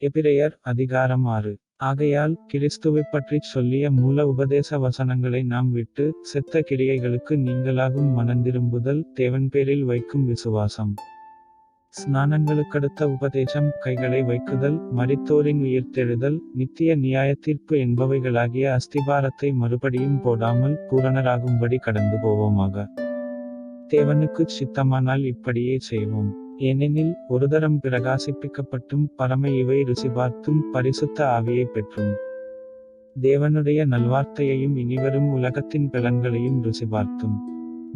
எபிரேயர் அதிகாரம் ஆறு. ஆகையால் கிறிஸ்துவை பற்றி சொல்லிய மூல உபதேச வசனங்களை நாம் விட்டு செத்த கிரியைகளுக்கு நீங்களாகும் மனந்திரும்புதல் தேவன் பேரில் வைக்கும் விசுவாசம். ஸ்நானங்களுக்கடுத்த உபதேசம் கைகளை வைக்குதல் மரித்தோரின் உயிர்த்தெழுதல் நித்திய நியாயத்தீர்ப்பு என்பவைகளாகிய அஸ்திபாரத்தை மறுபடியும் போடாமல் பூரணராகும்படி கடந்து போவோமாக. தேவனுக்குச் சித்தமானால் இப்படியே செய்வோம். ஏனெனில் ஒருதரம் பிரகாசிப்பிக்கப்பட்டும் பரம இவை ருசிபார்த்தும் பரிசுத்த ஆவியை பெற்றும். தேவனுடைய நல்வார்த்தையையும் இனிவரும் உலகத்தின் பலன்களையும் ருசிபார்த்தும்.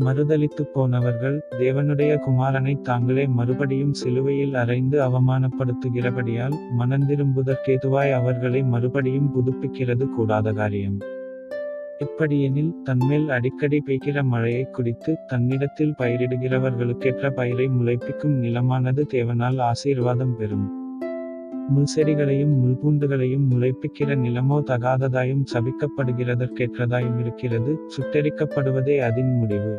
மறுதளித்து போனவர்கள் தேவனுடைய குமாரனை தாங்களே மறுபடியும் சிலுவையில் அறைந்து அவமானப்படுத்துகிறபடியால் மனந்திரும்புதற்கேதுவாய் அவர்களை மறுபடியும் புதுப்பிக்கிறது கூடாத காரியம். எப்படியெனில் தன்மேல் அடிக்கடி பெய்கிற மழையை குடித்து தன்னிடத்தில் பயிரிடுகிறவர்களுக்கேற்ற பயிரை முளைப்பிக்கும் நிலமானது தேவனால் ஆசீர்வாதம் பெறும். முள்செடிகளையும் முள்பூண்டுகளையும் முளைப்பிக்கிற நிலமோ தகாததாயும் சபிக்கப்படுகிறதற்கேற்றதாயும் இருக்கிறது சுட்டெரிக்கப்படுவதே அதன் முடிவு.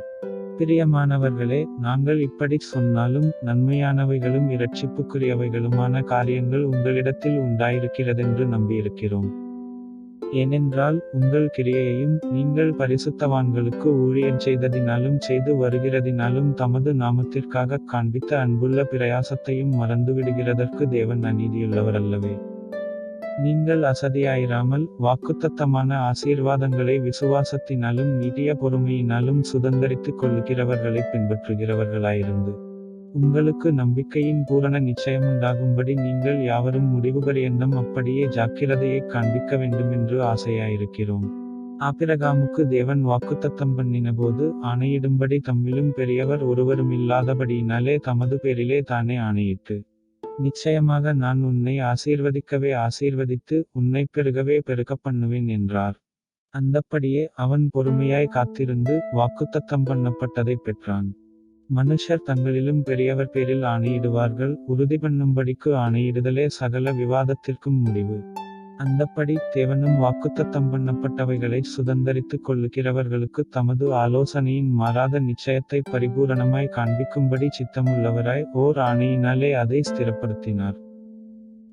பிரியமானவர்களே நாங்கள் இப்படி சொன்னாலும் நன்மையானவைகளும் இரட்சிப்புக்குரியவைகளுமான காரியங்கள் உங்களிடத்தில் உண்டாயிருக்கிறதென்று நம்பியிருக்கிறோம். ஏனென்றால் உங்கள் கிரியையையும் நீங்கள் பரிசுத்தவான்களுக்கு ஊழியம் செய்ததினாலும் செய்து வருகிறதினாலும் தமது நாமத்திற்காக காண்பித்த அன்புள்ள பிரயாசத்தையும் மறந்துவிடுகிறதற்கு தேவன் அநீதியுள்ளவரல்லவே. நீங்கள் அசதியாயிராமல் வாக்குத்தத்தமான ஆசீர்வாதங்களை விசுவாசத்தினாலும் நீட்டிய பொறுமையினாலும் சுதந்தரித்துக் கொள்ளுகிறவர்களை பின்பற்றுகிறவர்களாயிருந்து. உங்களுக்கு நம்பிக்கையின் பூரண நிச்சயமுண்டாகும்படி நீங்கள் யாவரும் முடிவுகள் எண்ணம் அப்படியே ஜாக்கிரதையை காண்பிக்க வேண்டுமென்று ஆசையாயிருக்கிறோம். ஆபிரகாமுக்கு தேவன் வாக்குத்தத்தம் பண்ணினபோது ஆணையிடும்படி தம்மிலும் பெரியவர் ஒருவரும் இல்லாதபடியினாலே தமது பேரிலே தானே ஆணையிட்டு நிச்சயமாக நான் உன்னை ஆசீர்வதிக்கவே ஆசீர்வதித்து உன்னை பெருகவே பெருக்க பண்ணுவேன் என்றார். அந்தப்படியே அவன் பொறுமையாய் காத்திருந்து வாக்குத்தத்தம் பண்ணப்பட்டதை பெற்றான். மனுஷர் தங்களிலும் பெரியவர் பேரில் ஆணையிடுவார்கள் உறுதி பண்ணும்படிக்கு ஆணையிடுதலே சகல விவாதத்திற்கும் முடிவு. அந்தப்படி தேவனும் வாக்குத்தத்தம் பண்ணப்பட்டவைகளை சுதந்தரித்துக் கொள்ளுகிறவர்களுக்கு தமது ஆலோசனையின் மாறாத நிச்சயத்தை பரிபூரணமாய் காண்பிக்கும்படி சித்தமுள்ளவராய் ஓர் ஆணையினாலே அதை ஸ்திரப்படுத்தினார்.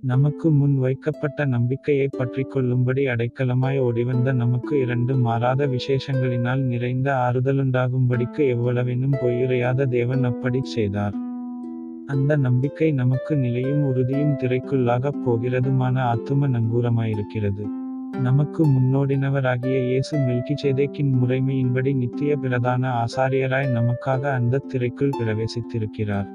நமக்கு முன் வைக்கப்பட்ட நம்பிக்கையை பற்றி கொள்ளும்படி அடைக்கலமாய் ஓடிவந்த நமக்கு இரண்டு மாறாத விசேஷங்களினால் நிறைந்த ஆறுதலுண்டாகும்படிக்கு எவ்வளவெனும் பொய்யுரையாத தேவன் அப்படி செய்தார். அந்த நம்பிக்கை நமக்கு நிலையும் உறுதியும் திரைக்குள்ளாகப் போகிறதுமான ஆத்தும நங்கூரமாயிருக்கிறது. நமக்கு முன்னோடினவராகிய இயேசு மெல்கிச்சேதேக்கின் முறைமையின்படி நித்திய பிரதான ஆசாரியராய் நமக்காக அந்த திரைக்குள் பிரவேசித்திருக்கிறார்.